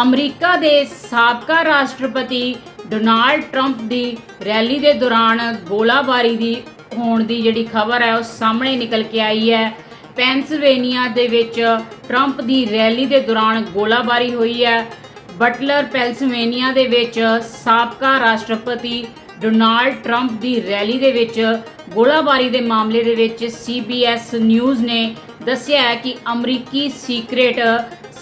America ਦੇ ਸਾਬਕਾ ਰਾਸ਼ਟਰਪਤੀ ਡੋਨਾਲਡ ਟਰੰਪ ਦੀ ਰੈਲੀ ਦੇ ਦੌਰਾਨ ਗੋਲਾਬਾਰੀ ਦੀ ਹੋਣ ਦੀ ਜਿਹੜੀ ਖਬਰ ਹੈ, ਉਹ ਸਾਹਮਣੇ ਨਿਕਲ ਕੇ ਆਈ ਹੈ। ਪੈਂਸਿਲਵੇਨੀਆ ਦੇ ਵਿੱਚ ਟਰੰਪ ਦੀ ਰੈਲੀ ਦੇ ਦੌਰਾਨ ਗੋਲਾਬਾਰੀ ਹੋਈ ਹੈ। ਬਟਲਰ ਪੈਂਸਿਲਵੇਨੀਆ ਦੇ ਵਿੱਚ ਸਾਬਕਾ ਰਾਸ਼ਟਰਪਤੀ ਡੋਨਾਲਡ ਟਰੰਪ ਦੀ ਰੈਲੀ ਦੇ ਵਿੱਚ ਗੋਲਾਬਾਰੀ ਦੇ ਮਾਮਲੇ ਦੇ ਵਿੱਚ CBS ਨਿਊਜ਼ ਨੇ ਦੱਸਿਆ ਹੈ ਕਿ ਅਮਰੀਕੀ ਸੀਕ੍ਰੇਟ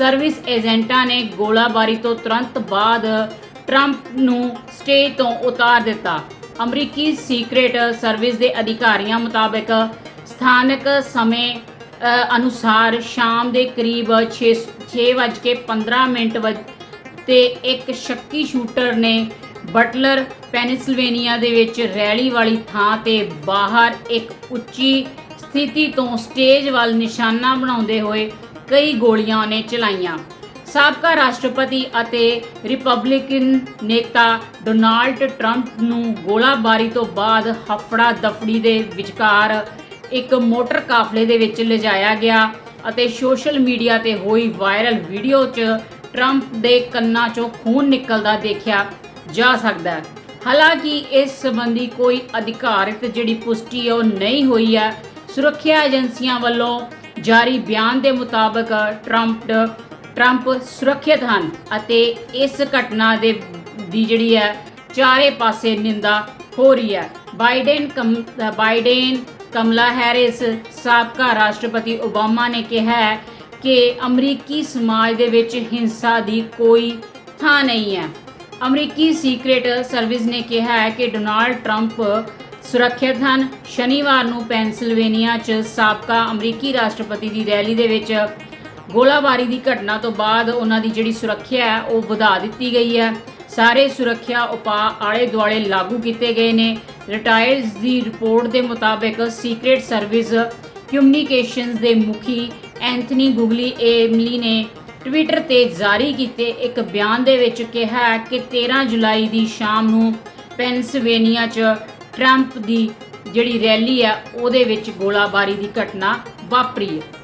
ਸਰਵਿਸ ਏਜੰਟਾਂ ਨੇ ਗੋਲਾਬਾਰੀ ਤੋਂ ਤੁਰੰਤ ਬਾਅਦ ਟਰੰਪ ਨੂੰ ਸਟੇਜ ਤੋਂ ਉਤਾਰ ਦਿੱਤਾ। ਅਮਰੀਕੀ ਸੀਕ੍ਰੇਟ ਸਰਵਿਸ ਦੇ ਅਧਿਕਾਰੀਆਂ ਮੁਤਾਬਕ ਸਥਾਨਕ ਸਮੇਂ ਅਨੁਸਾਰ ਸ਼ਾਮ ਦੇ ਕਰੀਬ 6:15 ਮਿੰਟ ਵਜ- ਤੇ ਇੱਕ ਸ਼ੱਕੀ ਸ਼ੂਟਰ ਨੇ ਬਟਲਰ, ਪੈਨਸਿਲਵੇਨੀਆ ਦੇ ਵਿੱਚ ਰੈਲੀ ਵਾਲੀ ਥਾਂ ਤੇ ਬਾਹਰ ਇੱਕ ਉੱਚੀ ਸਥਿਤੀ ਤੋਂ ਸਟੇਜ ਵੱਲ ਨਿਸ਼ਾਨਾ ਬਣਾਉਂਦੇ ਹੋਏ ਕਈ ਗੋਲੀਆਂ ਨੇ ਚਲਾਈਆਂ। ਸਾਬਕਾ ਰਾਸ਼ਟਰਪਤੀ ਅਤੇ ਰਿਪਬਲਿਕਨ ਨੇਤਾ ਡੋਨਾਲਡ ਟਰੰਪ ਨੂੰ ਗੋਲਾਬਾਰੀ ਤੋਂ ਬਾਅਦ ਹਫੜਾ ਦਫੜੀ ਦੇ ਵਿਚਕਾਰ ਇੱਕ ਮੋਟਰ ਕਾਫਲੇ ਦੇ ਵਿੱਚ ਲਿਜਾਇਆ ਗਿਆ ਅਤੇ ਸੋਸ਼ਲ ਮੀਡੀਆ ਤੇ ਹੋਈ ਵਾਇਰਲ ਵੀਡੀਓ 'ਚ ਟਰੰਪ ਦੇ ਕੰਨਾਂ 'ਚੋਂ ਖੂਨ ਨਿਕਲਦਾ ਦੇਖਿਆ ਜਾ ਸਕਦਾ ਹੈ। ਹਾਲਾਂਕਿ ਇਸ ਸੰਬੰਧੀ ਕੋਈ ਅਧਿਕਾਰਿਤ ਜਿਹੜੀ ਪੁਸ਼ਟੀ ਉਹ ਨਹੀਂ ਹੋਈ ਹੈ। ਸੁਰੱਖਿਆ ਏਜੰਸੀਆਂ ਵੱਲੋਂ ਜਾਰੀ ਬਿਆਨ ਦੇ ਮੁਤਾਬਕ ਟਰੰਪ ਟਰੰਪ ਸੁਰੱਖਿਅਤ ਹਨ ਅਤੇ ਇਸ ਘਟਨਾ ਦੇ, ਦੀ ਜਿਹੜੀ ਹੈ, ਚਾਰੇ ਪਾਸੇ ਨਿੰਦਾ ਹੋ ਰਹੀ ਹੈ। ਬਾਈਡਨ ਕਮ, ਬਾਈਡਨ ਕਮਲਾ ਹੈਰਿਸ, ਸਾਬਕਾ ਰਾਸ਼ਟਰਪਤੀ ਓਬਾਮਾ ਨੇ ਕਿਹਾ ਹੈ ਕਿ ਅਮਰੀਕੀ ਸਮਾਜ ਦੇ ਵਿੱਚ ਹਿੰਸਾ ਦੀ ਕੋਈ ਥਾਂ ਨਹੀਂ ਹੈ। ਅਮਰੀਕੀ ਸੀਕ੍ਰੇਟ ਸਰਵਿਸ ਨੇ ਕਿਹਾ ਹੈ ਕਿ ਡੋਨਾਲਡ ਟਰੰਪ ਸੁਰੱਖਿਅਤ ਹਨ। ਸ਼ਨੀਵਾਰ ਨੂੰ ਪੈਂਸਿਲਵੇਨੀਆ 'ਚ ਸਾਬਕਾ ਅਮਰੀਕੀ ਰਾਸ਼ਟਰਪਤੀ ਦੀ ਰੈਲੀ ਦੇ ਵਿੱਚ ਗੋਲਾਬਾਰੀ ਦੀ ਘਟਨਾ ਤੋਂ ਬਾਅਦ ਉਹਨਾਂ ਦੀ ਜਿਹੜੀ ਸੁਰੱਖਿਆ ਹੈ, ਉਹ ਵਧਾ ਦਿੱਤੀ ਗਈ ਹੈ। ਸਾਰੇ ਸੁਰੱਖਿਆ ਉਪਾਅ ਆਲੇ ਦੁਆਲੇ ਲਾਗੂ ਕੀਤੇ ਗਏ ਨੇ। ਰਿਟਾਇਰਸ ਦੀ ਰਿਪੋਰਟ ਦੇ ਮੁਤਾਬਕ ਸੀਕ੍ਰੇਟ ਸਰਵਿਸ ਕਮਿਊਨੀਕੇਸ਼ਨਸ ਦੇ ਮੁਖੀ ਐਂਥਨੀ ਗੁਗਲੀ ਏਮਲੀ ਨੇ ਟਵਿੱਟਰ ਤੇ ਜਾਰੀ ਕੀਤੇ ਇੱਕ ਬਿਆਨ ਦੇ ਵਿੱਚ ਕਿਹਾ ਕਿ 13 ਜੁਲਾਈ ਦੀ ਸ਼ਾਮ ਨੂੰ ਪੈਨਸਿਲਵੇਨੀਆ 'ਚ ਟਰੰਪ ਦੀ ਜਿਹੜੀ ਰੈਲੀ ਹੈ ਉਹਦੇ ਵਿੱਚ ਗੋਲਾਬਾਰੀ ਦੀ ਘਟਨਾ ਵਾਪਰੀ ਹੈ।